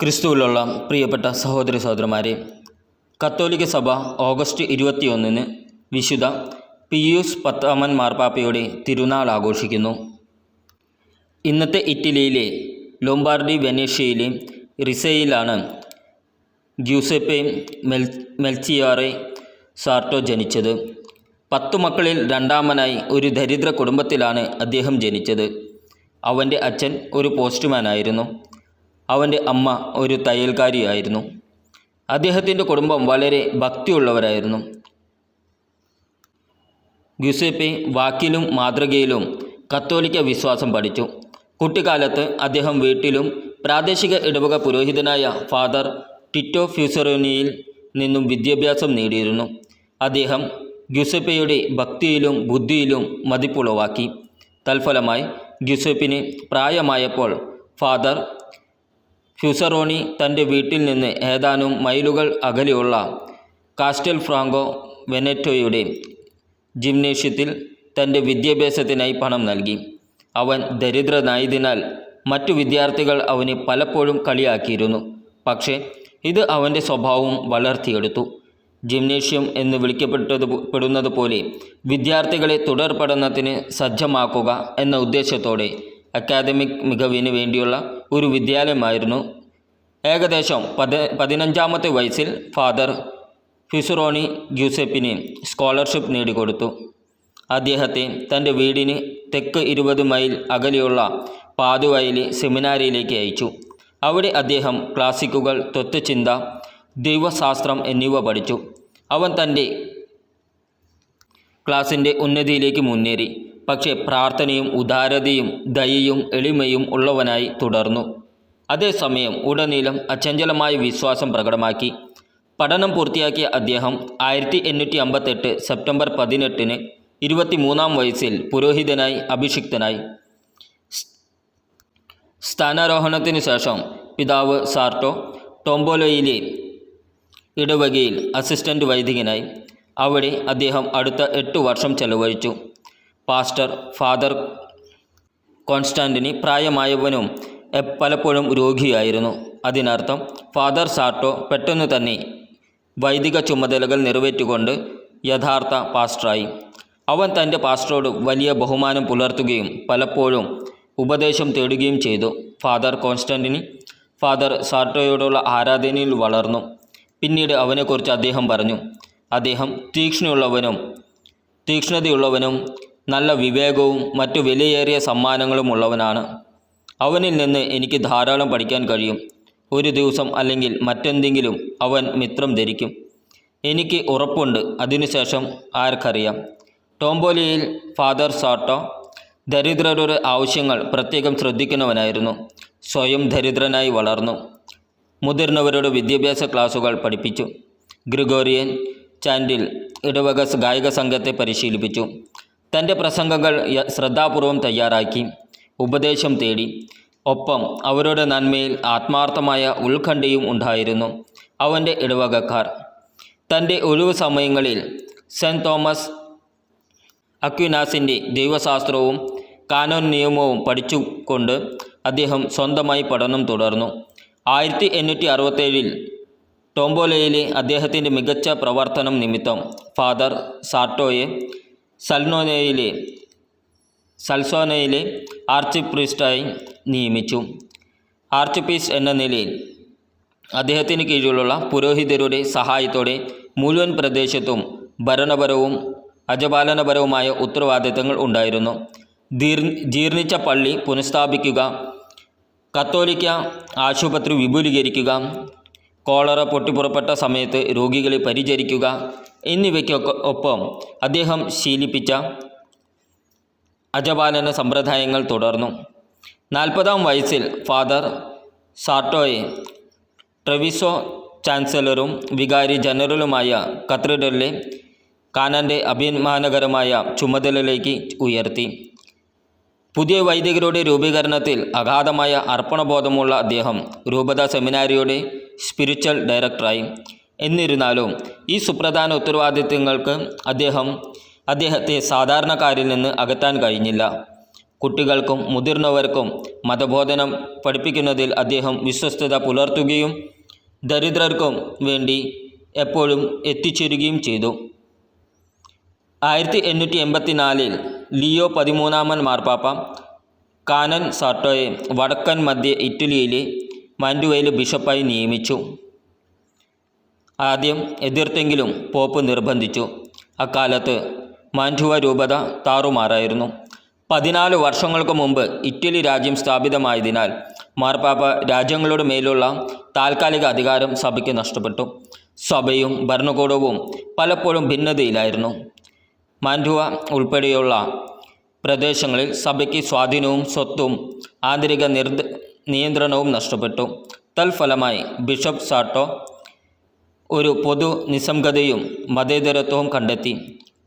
ക്രിസ്തുവിലുള്ള പ്രിയപ്പെട്ട സഹോദരി സഹോദരന്മാരെ കത്തോലിക്ക സഭ ഓഗസ്റ്റ് ഇരുപത്തിയൊന്നിന് വിശുദ്ധ പിയൂസ് പത്താമൻ മാർപ്പാപ്പയുടെ തിരുനാൾ ആഘോഷിക്കുന്നു. ഇന്നത്തെ ഇറ്റലിയിലെ ലോംബാർഡി വെനേഷ്യയിലെ റിസയിലാണ് ഗ്യൂസെപ്പെ മെൽ മെൽച്ചിയാറെ സാർട്ടോ ജനിച്ചത്. പത്തു മക്കളിൽ രണ്ടാമനായി ഒരു ദരിദ്ര കുടുംബത്തിലാണ് അദ്ദേഹം ജനിച്ചത്. അവന്റെ അച്ഛൻ ഒരു പോസ്റ്റ്മാനായിരുന്നു. അവന്റെ അമ്മ ഒരു തയ്യൽക്കാരിയായിരുന്നു. അദ്ദേഹത്തിന്റെ കുടുംബം വളരെ ഭക്തിയുള്ളവരായിരുന്നു. ഗ്യുസേപ്പെ വാക്കിലും മാതൃകയിലും കത്തോലിക്ക വിശ്വാസം പഠിച്ചു. കുട്ടിക്കാലത്ത് അദ്ദേഹം വീട്ടിലും പ്രാദേശിക ഇടവക പുരോഹിതനായ ഫാദർ ടിറ്റോ ഫ്യൂസറോനിയിൽ നിന്നും വിദ്യാഭ്യാസം നേടിയിരുന്നു. അദ്ദേഹം ഗ്യുസേപ്പയുടെ ഭക്തിയിലും ബുദ്ധിയിലും മതിപ്പുളവാക്കി. തൽഫലമായി ഗ്യുസേപ്പിന് പ്രായമായപ്പോൾ ഫാദർ ഫ്യൂസറോണി തന്റെ വീട്ടിൽ നിന്ന് ഏതാനും മൈലുകൾ അകലെയുള്ള കാസ്റ്റൽ ഫ്രാങ്കോ വെനറ്റോയുടെ ജിംനേഷ്യത്തിൽ തന്റെ വിദ്യാഭ്യാസത്തിനായി പണം നൽകി. അവൻ ദരിദ്രനായതിനാൽ മറ്റു വിദ്യാർത്ഥികൾ അവനെ പലപ്പോഴും കളിയാക്കിയിരുന്നു. പക്ഷേ ഇത് അവന്റെ സ്വഭാവം വളർത്തിയെടുത്തു. ജിംനേഷ്യം എന്ന് വിളിക്കപ്പെട്ടത് പെടുന്നത് പോലെ വിദ്യാർത്ഥികളെ തുടർ പഠനത്തിന് സജ്ജമാക്കുക എന്ന ഉദ്ദേശത്തോടെ അക്കാദമിക് മികവിന് വേണ്ടിയുള്ള ഒരു വിദ്യാലയമായിരുന്നു. ഏകദേശം പത് പതിനഞ്ചാമത്തെ വയസ്സിൽ ഫാദർ ഫിസുറോണി ഗ്യൂസെപ്പിന് സ്കോളർഷിപ്പ് നേടിക്കൊടുത്തു. അദ്ദേഹത്തെ തന്റെ വീടിന് തെക്ക് ഇരുപത് മൈൽ അകലെയുള്ള പാതുവയിലെ സെമിനാരിയിലേക്ക് അയച്ചു. അവിടെ അദ്ദേഹം ക്ലാസിക്കുകൾ തത്വചിന്ത ദൈവശാസ്ത്രം എന്നിവ പഠിച്ചു. അവൻ തന്റെ ക്ലാസിന്റെ ഉന്നതിയിലേക്ക് മുന്നേറി. പക്ഷേ പ്രാർത്ഥനയും ഉദാരതയും ദയയും എളിമയും ഉള്ളവനായി തുടർന്നു. അതേസമയം ഉടനീളം അചഞ്ചലമായ വിശ്വാസം പ്രകടമാക്കി. പഠനം പൂർത്തിയാക്കിയ അദ്ദേഹം ആയിരത്തി എണ്ണൂറ്റി അമ്പത്തെട്ട് സെപ്റ്റംബർ പതിനെട്ടിന് ഇരുപത്തിമൂന്നാം വയസ്സിൽ പുരോഹിതനായി അഭിഷിക്തനായി. സ്ഥാനാരോഹണത്തിന് ശേഷം പിതാവ് സാർട്ടോ ടോംബോലോയിലെ ഇടവകയിൽ അസിസ്റ്റന്റ് വൈദികനായി. അവിടെ അദ്ദേഹം അടുത്ത എട്ട് വർഷം ചെലവഴിച്ചു. പാസ്റ്റർ ഫാദർ കോൺസ്റ്റാന്റിനി പ്രായമായവനും പലപ്പോഴും രോഗിയായിരുന്നു. അതിനർത്ഥം ഫാദർ സാർട്ടോ പെട്ടെന്ന് തന്നെ വൈദിക ചുമതലകൾ നിറവേറ്റുകൊണ്ട് യഥാർത്ഥ പാസ്റ്ററായി. അവൻ തന്റെ പാസ്റ്ററോട് വലിയ ബഹുമാനം പുലർത്തുകയും പലപ്പോഴും ഉപദേശം തേടുകയും ചെയ്തു. ഫാദർ കോൺസ്റ്റന്റിനി ഫാദർ സാർട്ടോയോടുള്ള ആരാധനയിൽ വളർന്നു. പിന്നീട് അവനെക്കുറിച്ച് അദ്ദേഹം പറഞ്ഞു. അദ്ദേഹം തീക്ഷ്ണയുള്ളവനും തീക്ഷ്ണതയുള്ളവനും നല്ല വിവേകവും മറ്റു വിലയേറിയ സമ്മാനങ്ങളും ഉള്ളവനാണ്. അവനിൽ നിന്ന് എനിക്ക് ധാരാളം പഠിക്കാൻ കഴിയും. ഒരു ദിവസം അല്ലെങ്കിൽ മറ്റെന്തെങ്കിലും അവൻ മിത്രം ധരിക്കും. എനിക്ക് ഉറപ്പുണ്ട്. അതിനുശേഷം ആർക്കറിയാം. ടോംബോലിയിൽ ഫാദർ സാട്ടോ ദരിദ്രരുടെ ആവശ്യങ്ങൾ പ്രത്യേകം ശ്രദ്ധിക്കുന്നവനായിരുന്നു. സ്വയം ദരിദ്രനായി വളർന്നു. മുതിർന്നവരുടെ വിദ്യാഭ്യാസ ക്ലാസുകൾ പഠിപ്പിച്ചു. ഗ്രിഗോറിയൻ ചാൻഡിൽ ഇടവക ഗായക സംഘത്തെ പരിശീലിപ്പിച്ചു. തന്റെ പ്രസംഗങ്ങൾ ശ്രദ്ധാപൂർവം തയ്യാറാക്കി ഉപദേശം തേടി. ഒപ്പം അവരുടെ നന്മയിൽ ആത്മാർത്ഥമായ ഉത്കണ്ഠയും ഉണ്ടായിരുന്നു അവന്റെ ഇടവകക്കാർ. തന്റെ ഒഴിവു സമയങ്ങളിൽ സെന്റ് തോമസ് അക്വിനാസിന്റെ ദൈവശാസ്ത്രവും കാനോൻ നിയമവും പഠിച്ചുകൊണ്ട് അദ്ദേഹം സ്വന്തമായി പഠനം തുടർന്നു. ആയിരത്തി എണ്ണൂറ്റി അറുപത്തേഴിൽ ടോംബോലയിലെ അദ്ദേഹത്തിന്റെ മികച്ച പ്രവർത്തനം നിമിത്തം ഫാദർ സാർട്ടോയെ സൽനോനയിലെ സൽസോനയിലെ ആർച്ച് പ്രീസ്റ്റായി നിയമിച്ചു. ആർച്ച് പീസ് എന്ന നിലയിൽ അദ്ദേഹത്തിന് കീഴിലുള്ള പുരോഹിതരുടെ സഹായത്തോടെ മുഴുവൻ പ്രദേശത്തും ഭരണപരവും അജപാലനപരവുമായ ഉത്തരവാദിത്തങ്ങൾ ഉണ്ടായിരുന്നു. ദീർ ജീർണിച്ച പള്ളി പുനഃസ്ഥാപിക്കുക കത്തോലിക്ക ആശുപത്രി വിപുലീകരിക്കുക കോളറ പൊട്ടിപ്പുറപ്പെട്ട സമയത്ത് രോഗികളെ പരിചരിക്കുക എന്നിവയ്ക്കൊക്കെ ഒപ്പം അദ്ദേഹം ശീലിപ്പിച്ച അജപാലന സമ്പ്രദായങ്ങൾ തുടർന്നു. നാൽപ്പതാം വയസ്സിൽ ഫാദർ സാർട്ടോയെ ട്രെവിസോ ചാൻസലറും വികാരി ജനറലുമായ കത്രിഡലിലെ കാനന്റെ അഭിമാനകരമായ ചുമതലയിലേക്ക് ഉയർത്തി. പുതിയ വൈദികരുടെ രൂപീകരണത്തിൽ അഗാധമായ അർപ്പണബോധമുള്ള അദ്ദേഹം രൂപത സെമിനാരിയുടെ സ്പിരിച്വൽ ഡയറക്ടറായി എന്നിരുന്നാലും ഈ സുപ്രധാന ഉത്തരവാദിത്തങ്ങൾക്ക് അദ്ദേഹം അദ്ദേഹത്തെ സാധാരണക്കാരിൽ നിന്ന് അകറ്റാൻ കഴിഞ്ഞില്ല. കുട്ടികൾക്കും മുതിർന്നവർക്കും മതബോധനം പഠിപ്പിക്കുന്നതിൽ അദ്ദേഹം വിശ്വസ്തത പുലർത്തുകയും ദരിദ്രർക്കും വേണ്ടി എപ്പോഴും എത്തിച്ചേരുകയും ചെയ്തു. ആയിരത്തി എണ്ണൂറ്റി എൺപത്തിനാലിൽ ലിയോ പതിമൂന്നാമൻ മാർപ്പാപ്പ കാനൻ സാട്ടോയെ വടക്കൻ മധ്യ ഇറ്റലിയിലെ മാൻഡുവയിലെ ബിഷപ്പായി നിയമിച്ചു. ആദ്യം എതിർത്തെങ്കിലും പോപ്പ് നിർബന്ധിച്ചു. അക്കാലത്ത് മാൻഡുവ രൂപത താറുമാറായിരുന്നു. പതിനാല് വർഷങ്ങൾക്ക് മുമ്പ് ഇറ്റലി രാജ്യം സ്ഥാപിതമായതിനാൽ മാർപ്പാപ്പ രാജ്യങ്ങളുടെ മേലുള്ള താൽക്കാലിക അധികാരം സഭയ്ക്ക് നഷ്ടപ്പെട്ടു. സഭയും ഭരണകൂടവും പലപ്പോഴും ഭിന്നതയിലായിരുന്നു. മാൻഡുവ ഉൾപ്പെടെയുള്ള പ്രദേശങ്ങളിൽ സഭയ്ക്ക് സ്വാധീനവും സ്വത്തും ആന്തരിക നിർദ്ദ നിയന്ത്രണവും നഷ്ടപ്പെട്ടു. തൽഫലമായി ബിഷപ്പ് സാട്ടോ ഒരു പൊതു നിസ്സംഗതയും മതേതരത്വവും കണ്ടെത്തി.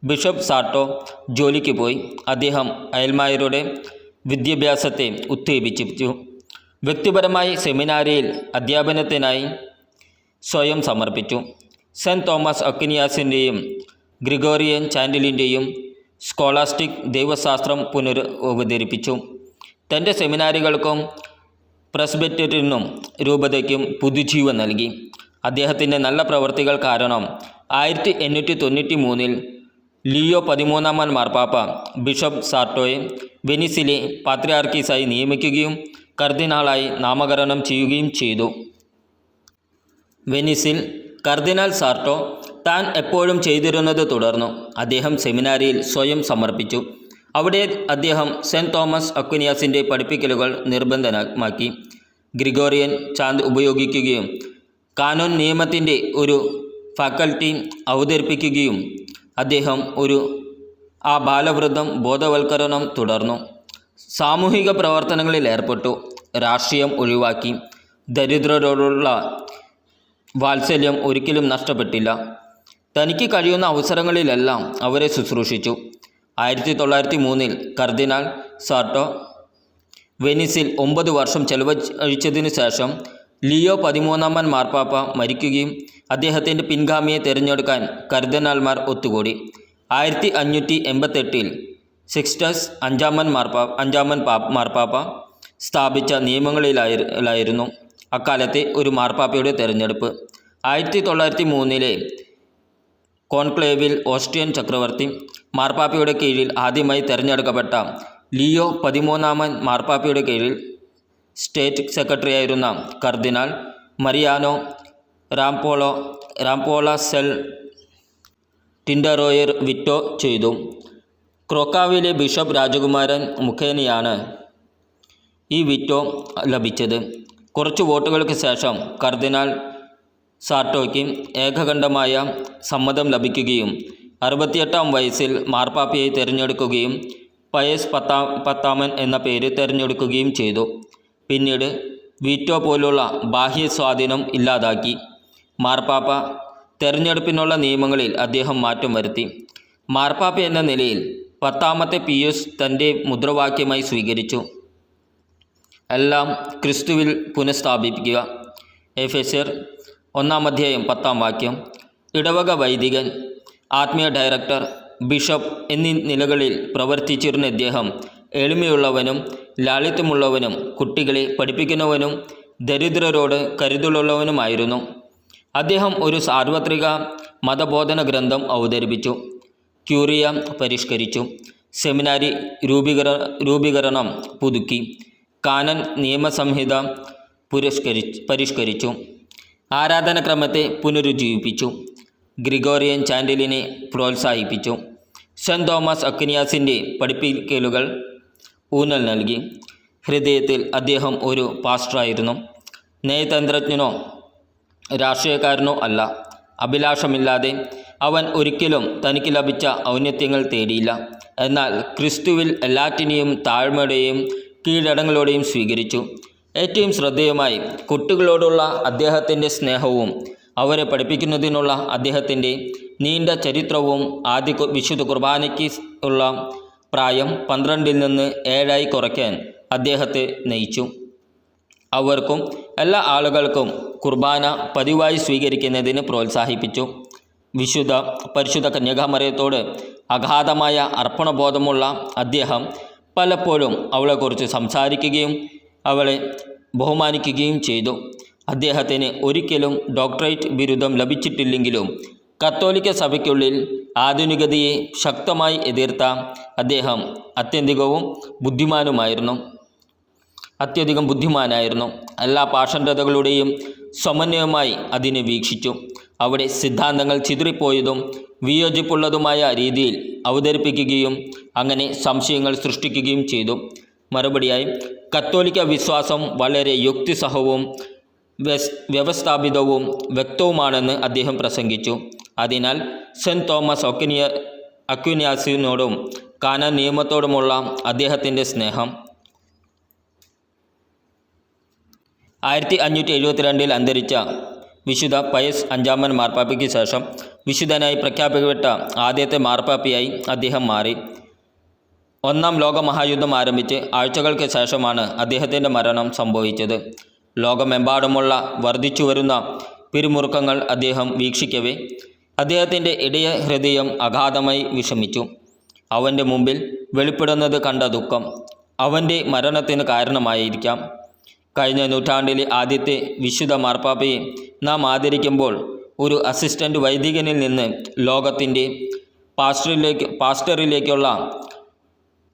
ബിഷപ്പ് സാട്ടോ ജോലിക്ക് പോയി. അദ്ദേഹം അയൽമായരുടെ വിദ്യാഭ്യാസത്തെ ഉത്തേജിപ്പിച്ചു. വ്യക്തിപരമായി സെമിനാരിയിൽ അധ്യാപനത്തിനായി സ്വയം സമർപ്പിച്ചു. സെന്റ് തോമസ് അക്നിയാസിന്റെയും ഗ്രിഗോറിയൻ ചാൻഡലിന്റെയും സ്കോളാസ്റ്റിക് ദൈവശാസ്ത്രം പുനർ അവതരിപ്പിച്ചു തന്റെ സെമിനാരികൾക്കും പ്രസ്ബെറ്ററിനും രൂപതയ്ക്കും പുതുജീവൻ നൽകി. അദ്ദേഹത്തിന്റെ നല്ല പ്രവൃത്തികൾ കാരണം ആയിരത്തി എണ്ണൂറ്റി തൊണ്ണൂറ്റി മൂന്നിൽ ലിയോ പതിമൂന്നാമൻ മാർപ്പാപ്പ ബിഷപ്പ് സാർട്ടോയെ വെനിസിലെ പാത്രിയാർക്കീസായി നിയമിക്കുകയും കർദിനാളായി നാമകരണം ചെയ്യുകയും ചെയ്തു. വെനിസിൽ കർദിനാൾ സാർട്ടോ താൻ എപ്പോഴും ചെയ്തിരുന്നത് തുടർന്നു. അദ്ദേഹം സെമിനാരിയിൽ സ്വയം സമർപ്പിച്ചു. അവിടെ അദ്ദേഹം സെന്റ് തോമസ് അക്വിനിയാസിന്റെ പഠിപ്പിക്കലുകൾ നിർബന്ധമാക്കി. ഗ്രിഗോറിയൻ ചാന്ദ് ഉപയോഗിക്കുകയും കാനോൻ നിയമത്തിന്റെ ഒരു ഫാക്കൽറ്റി അവതരിപ്പിക്കുകയും അദ്ദേഹം ഒരു ആ ബാലവൃദ്ധം ബോധവൽക്കരണം തുടർന്നു. സാമൂഹിക പ്രവർത്തനങ്ങളിൽ ഏർപ്പെട്ടു. രാഷ്ട്രീയം ഒഴിവാക്കി. ദരിദ്രരോടുള്ള വാത്സല്യം ഒരിക്കലും നഷ്ടപ്പെട്ടില്ല. തനിക്ക് കഴിയുന്ന അവസരങ്ങളിലെല്ലാം അവരെ ശുശ്രൂഷിച്ചു. ആയിരത്തി തൊള്ളായിരത്തി മൂന്നിൽ കർദിനാൾ സാർട്ടോ വെനീസിൽ ഒമ്പത് വർഷം ചെലവഴിച്ചതിനു ശേഷം ലിയോ പതിമൂന്നാമൻ മാർപ്പാപ്പ മരിക്കുകയും അദ്ദേഹത്തിന്റെ പിൻഗാമിയെ തിരഞ്ഞെടുക്കാൻ കർദിനാൾമാർ ഒത്തുകൂടി. ആയിരത്തി അഞ്ഞൂറ്റി എൺപത്തെട്ടിൽ സിക്സ്റ്റസ് അഞ്ചാമൻ മാർപ്പാ അഞ്ചാമൻ പാ മാർപ്പാപ്പ സ്ഥാപിച്ച നിയമങ്ങളിലായിരുന്നു അക്കാലത്തെ ഒരു മാർപ്പാപ്പയുടെ തിരഞ്ഞെടുപ്പ്. ആയിരത്തി തൊള്ളായിരത്തി മൂന്നിലെ കോൺക്ലേവിൽ ഓസ്ട്രിയൻ ചക്രവർത്തി മാർപ്പാപ്പയുടെ കീഴിൽ ആദ്യമായി തിരഞ്ഞെടുക്കപ്പെട്ട ലിയോ പതിമൂന്നാമൻ മാർപ്പാപ്പയുടെ കീഴിൽ സ്റ്റേറ്റ് സെക്രട്ടറിയായിരുന്ന കർദിനാൾ മറിയാനോ റാംപോളോ റാംപോള സെൽ ടിൻഡറോയർ വിറ്റോ ചെയ്തു. ക്രോക്കാവിലെ ബിഷപ്പ് രാജകുമാരൻ മുഖേനയാണ് ഈ വിറ്റോ ലഭിച്ചത്. കുറച്ച് വോട്ടുകൾക്ക് ശേഷം കർദിനാൾ സാർട്ടോയ്ക്ക് ഏകകണ്ഠമായ സമ്മതം ലഭിക്കുകയും അറുപത്തിയെട്ടാം വയസ്സിൽ മാർപ്പാപ്പയെ തിരഞ്ഞെടുക്കുകയും പയസ് പത്താം പത്താമൻ എന്ന പേര് തിരഞ്ഞെടുക്കുകയും ചെയ്തു. പിന്നീട് വീറ്റോ പോലുള്ള ബാഹ്യ സ്വാധീനം ഇല്ലാതാക്കി. മാർപ്പാപ്പ തെരഞ്ഞെടുപ്പിനുള്ള നിയമങ്ങളിൽ അദ്ദേഹം മാറ്റം വരുത്തി. മാർപ്പാപ്പ എന്ന നിലയിൽ പത്താമത്തെ പിയൂസ് തന്റെ മുദ്രാവാക്യമായി സ്വീകരിച്ചു. എല്ലാം ക്രിസ്തുവിൽ പുനഃസ്ഥാപിക്കുക എഫെസർ ഒന്നാം അധ്യായം പത്താം വാക്യം. ഇടവക വൈദികൻ ആത്മീയ ഡയറക്ടർ ബിഷപ്പ് എന്നീ നിലകളിൽ പ്രവർത്തിച്ചിരുന്ന ഇദ്ദേഹം എളിമയുള്ളവനും ലാളിത്യമുള്ളവനും കുട്ടികളെ പഠിപ്പിക്കുന്നവനും ദരിദ്രരോട് കരുതലുള്ളവനുമായിരുന്നു. അദ്ദേഹം ഒരു സാർവത്രിക മതബോധന ഗ്രന്ഥം അവതരിപ്പിച്ചു ക്യൂറിയ പരിഷ്കരിച്ചു സെമിനാരി രൂപീകര രൂപീകരണം പുതുക്കി കാനൻ നിയമസംഹിത പുരസ്കരി പരിഷ്കരിച്ചു ആരാധനക്രമത്തെ പുനരുജ്ജീവിപ്പിച്ചു. ഗ്രിഗോറിയൻ ചാൻഡലിനെ പ്രോത്സാഹിപ്പിച്ചു. സെന്റ് തോമസ് അക്നിയാസിന്റെ പഠിപ്പിക്കലുകൾ ഊന്നൽ നൽകി. ഹൃദയത്തിൽ അദ്ദേഹം ഒരു പാസ്റ്ററായിരുന്നു. നയതന്ത്രജ്ഞനോ രാഷ്ട്രീയക്കാരനോ അല്ല. അഭിലാഷമില്ലാതെ അവൻ ഒരിക്കലും തനിക്ക് ലഭിച്ച ഔന്നത്യങ്ങൾ തേടിയില്ല. എന്നാൽ ക്രിസ്തുവിൽ എല്ലാറ്റിനെയും താഴ്മയുടെയും കീഴടങ്ങളോടെയും സ്വീകരിച്ചു. ഏറ്റവും ശ്രദ്ധേയമായി കുട്ടികളോടുള്ള അദ്ദേഹത്തിന്റെ സ്നേഹവും അവരെ പഠിപ്പിക്കുന്നതിനുള്ള അദ്ദേഹത്തിന്റെ നീണ്ട ചരിത്രവും ആദ്യ വിശുദ്ധ കുർബാനയ്ക്ക് ഉള്ള പ്രായം പന്ത്രണ്ടിൽ നിന്ന് ഏഴായി കുറയ്ക്കാൻ അദ്ദേഹത്തെ നയിച്ചു. അവർക്കും എല്ലാ ആളുകൾക്കും കുർബാന പതിവായി സ്വീകരിക്കുന്നതിന് പ്രോത്സാഹിപ്പിച്ചു. വിശുദ്ധ പരിശുദ്ധ കന്യകാമറിയത്തോട് അഗാധമായ അർപ്പണബോധമുള്ള അദ്ദേഹം പലപ്പോഴും അവളെക്കുറിച്ച് സംസാരിക്കുകയും അവളെ ബഹുമാനിക്കുകയും ചെയ്തു. അദ്ദേഹത്തിന് ഒരിക്കലും ഡോക്ടറേറ്റ് ബിരുദം ലഭിച്ചിട്ടില്ലെങ്കിലും കത്തോലിക്ക സഭയ്ക്കുള്ളിൽ ആധുനികതയെ ശക്തമായി എതിർത്ത അദ്ദേഹം അത്യന്തികവും ബുദ്ധിമാനുമായിരുന്നു. അത്യധികം ബുദ്ധിമാനായിരുന്നു. എല്ലാ പാഷണ്ഡതകളുടെയും സമന്വയമായി അതിനെ വീക്ഷിച്ചു. അവിടെ സിദ്ധാന്തങ്ങൾ ചിതറിപ്പോയതും വിയോജിപ്പുള്ളതുമായ രീതിയിൽ അവതരിപ്പിക്കുകയും അങ്ങനെ സംശയങ്ങൾ സൃഷ്ടിക്കുകയും ചെയ്തു. മറുപടിയായി കത്തോലിക്ക വിശ്വാസം വളരെ യുക്തിസഹവും വ്യവസ്ഥാപിതവും വ്യക്തവുമാണെന്ന് അദ്ദേഹം പ്രസംഗിച്ചു. അതിനാൽ സെന്റ് തോമസ് ഒക്കിനിയ അക്വിനിയാസിനോടും കാന നിയമത്തോടുമുള്ള അദ്ദേഹത്തിന്റെ സ്നേഹം. ആയിരത്തി അഞ്ഞൂറ്റി എഴുപത്തിരണ്ടിൽ അന്തരിച്ച വിശുദ്ധ പയസ് അഞ്ചാമൻ മാർപ്പാപ്പയ്ക്ക് ശേഷം വിശുദ്ധനായി പ്രഖ്യാപിക്കപ്പെട്ട ആദ്യത്തെ മാർപ്പാപ്പയായി അദ്ദേഹം മാറി. ഒന്നാം ലോക മഹായുദ്ധം ആരംഭിച്ച് ആഴ്ചകൾക്ക് ശേഷമാണ് അദ്ദേഹത്തിന്റെ മരണം സംഭവിച്ചത്. ലോകമെമ്പാടുമുള്ള വർദ്ധിച്ചു വരുന്ന പിരിമുറുക്കങ്ങൾ അദ്ദേഹം വീക്ഷിക്കവേ. അദ്ദേഹത്തിന്റെ ഇടയ ഹൃദയം അഗാധമായി വിഷമിച്ചു. അവന്റെ മുമ്പിൽ വെളിപ്പെടുന്നത് കണ്ട ദുഃഖം അവന്റെ മരണത്തിന് കാരണമായിരിക്കാം. കഴിഞ്ഞ നൂറ്റാണ്ടിലെ ആദ്യത്തെ വിശുദ്ധ മാർപ്പാപ്പയെ നാം ആദരിക്കുമ്പോൾ ഒരു അസിസ്റ്റന്റ് വൈദികനിൽ നിന്ന് ലോകത്തിന്റെ പാസ്റ്ററിലേക്ക് പാസ്റ്ററിലേക്കുള്ള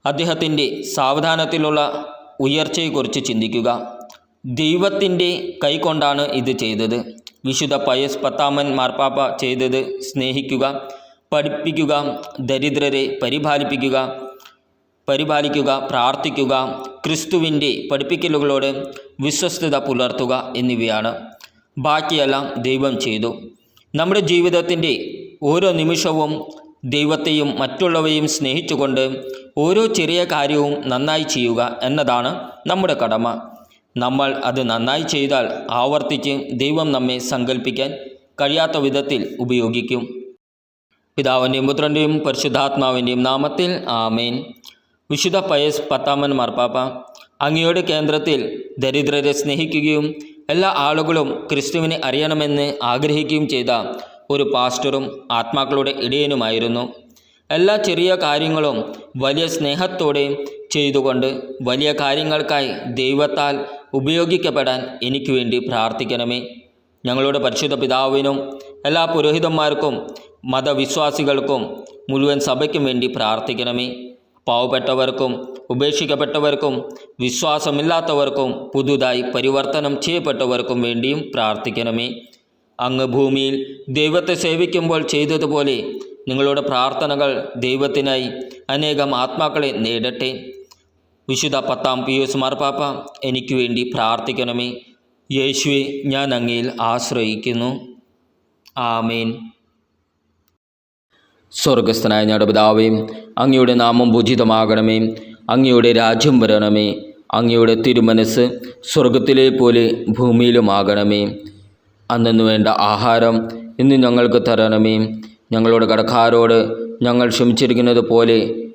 അദ്ദേഹത്തിന്റെ സാവധാനത്തിലുള്ള ഉയർച്ചയെക്കുറിച്ച് ചിന്തിക്കുക. ദൈവത്തിന്റെ കൈകൊണ്ടാണ് ഇത് ചെയ്തത്. വിശുദ്ധ പയസ് പത്താമൻ മാർപ്പാപ്പ ചെയ്തത് സ്നേഹിക്കുക പഠിപ്പിക്കുക ദരിദ്രരെ പരിപാലിപ്പിക്കുക പരിപാലിക്കുക പ്രാർത്ഥിക്കുക ക്രിസ്തുവിന്റെ പഠിപ്പിക്കലുകളോട് വിശ്വസ്തത പുലർത്തുക എന്നിവയാണ്. ബാക്കിയെല്ലാം ദൈവം ചെയ്തു. നമ്മുടെ ജീവിതത്തിന്റെ ഓരോ നിമിഷവും ദൈവത്തെയും മറ്റുള്ളവയും സ്നേഹിച്ചുകൊണ്ട് ഓരോ ചെറിയ കാര്യവും നന്നായി ചെയ്യുക എന്നതാണ് നമ്മുടെ കടമ. നമ്മൾ അത് നന്നായി ചെയ്താൽ ആവർത്തിച്ച് ദൈവം നമ്മെ സങ്കല്പിക്കാൻ കഴിയാത്ത വിധത്തിൽ ഉപയോഗിക്കും. പിതാവിന്റെയും പുത്രന്റെയും പരിശുദ്ധാത്മാവിന്റെയും നാമത്തിൽ ആമേൻ. വിശുദ്ധ പയസ് പത്താമൻ മാർപ്പാപ്പ അങ്ങയുടെ കേന്ദ്രത്തിൽ ദരിദ്രരെ സ്നേഹിക്കുകയും എല്ലാ ആളുകളും ക്രിസ്തുവിനെ അറിയണമെന്ന് ആഗ്രഹിക്കുകയും ചെയ്ത ഒരു പാസ്റ്ററും ആത്മാക്കളുടെ ഇടയനുമായിരുന്നു. എല്ലാ ചെറിയ കാര്യങ്ങളും വലിയ സ്നേഹത്തോടെ ചെയ്തുകൊണ്ട് വലിയ കാര്യങ്ങൾക്കായി ദൈവത്താൽ ഉപയോഗിക്കപ്പെടാൻ എനിക്ക് വേണ്ടി പ്രാർത്ഥിക്കണമേ. ഞങ്ങളുടെ പരിശുദ്ധ പിതാവിനും എല്ലാ പുരോഹിതന്മാർക്കും മതവിശ്വാസികൾക്കും മുഴുവൻ സഭയ്ക്കും വേണ്ടി പ്രാർത്ഥിക്കണമേ. പാവപ്പെട്ടവർക്കും ഉപേക്ഷിക്കപ്പെട്ടവർക്കും വിശ്വാസമില്ലാത്തവർക്കും പുതുതായി പരിവർത്തനം ചെയ്യപ്പെട്ടവർക്കും വേണ്ടിയും പ്രാർത്ഥിക്കണമേ. അങ്ങ് ഭൂമിയിൽ ദൈവത്തെ സേവിക്കുമ്പോൾ ചെയ്തതുപോലെ നിങ്ങളുടെ പ്രാർത്ഥനകൾ ദൈവത്തിനായി അനേകം ആത്മാക്കളെ നേടട്ടെ. വിശുദ്ധ പത്താം പിയൂസ് മാർപ്പാപ്പ എനിക്ക് വേണ്ടി പ്രാർത്ഥിക്കണമേ. യേശുവെ ഞാൻ അങ്ങയിൽ ആശ്രയിക്കുന്നു. ആമേൻ. സ്വർഗസ്ഥനായ പിതാവേ അങ്ങയുടെ നാമം പൂജിതമാകണമേ. അങ്ങയുടെ രാജ്യം വരണമേ. അങ്ങയുടെ തിരുമനസ് സ്വർഗത്തിലെ പോലെ ഭൂമിയിലുമാകണമേ. അന്നു വേണ്ട ആഹാരം ഇന്ന് ഞങ്ങൾക്ക് തരണമേ. ഞങ്ങളുടെ കടക്കാരോട് ഞങ്ങൾ ക്ഷമിച്ചിരിക്കുന്നത് പോലെ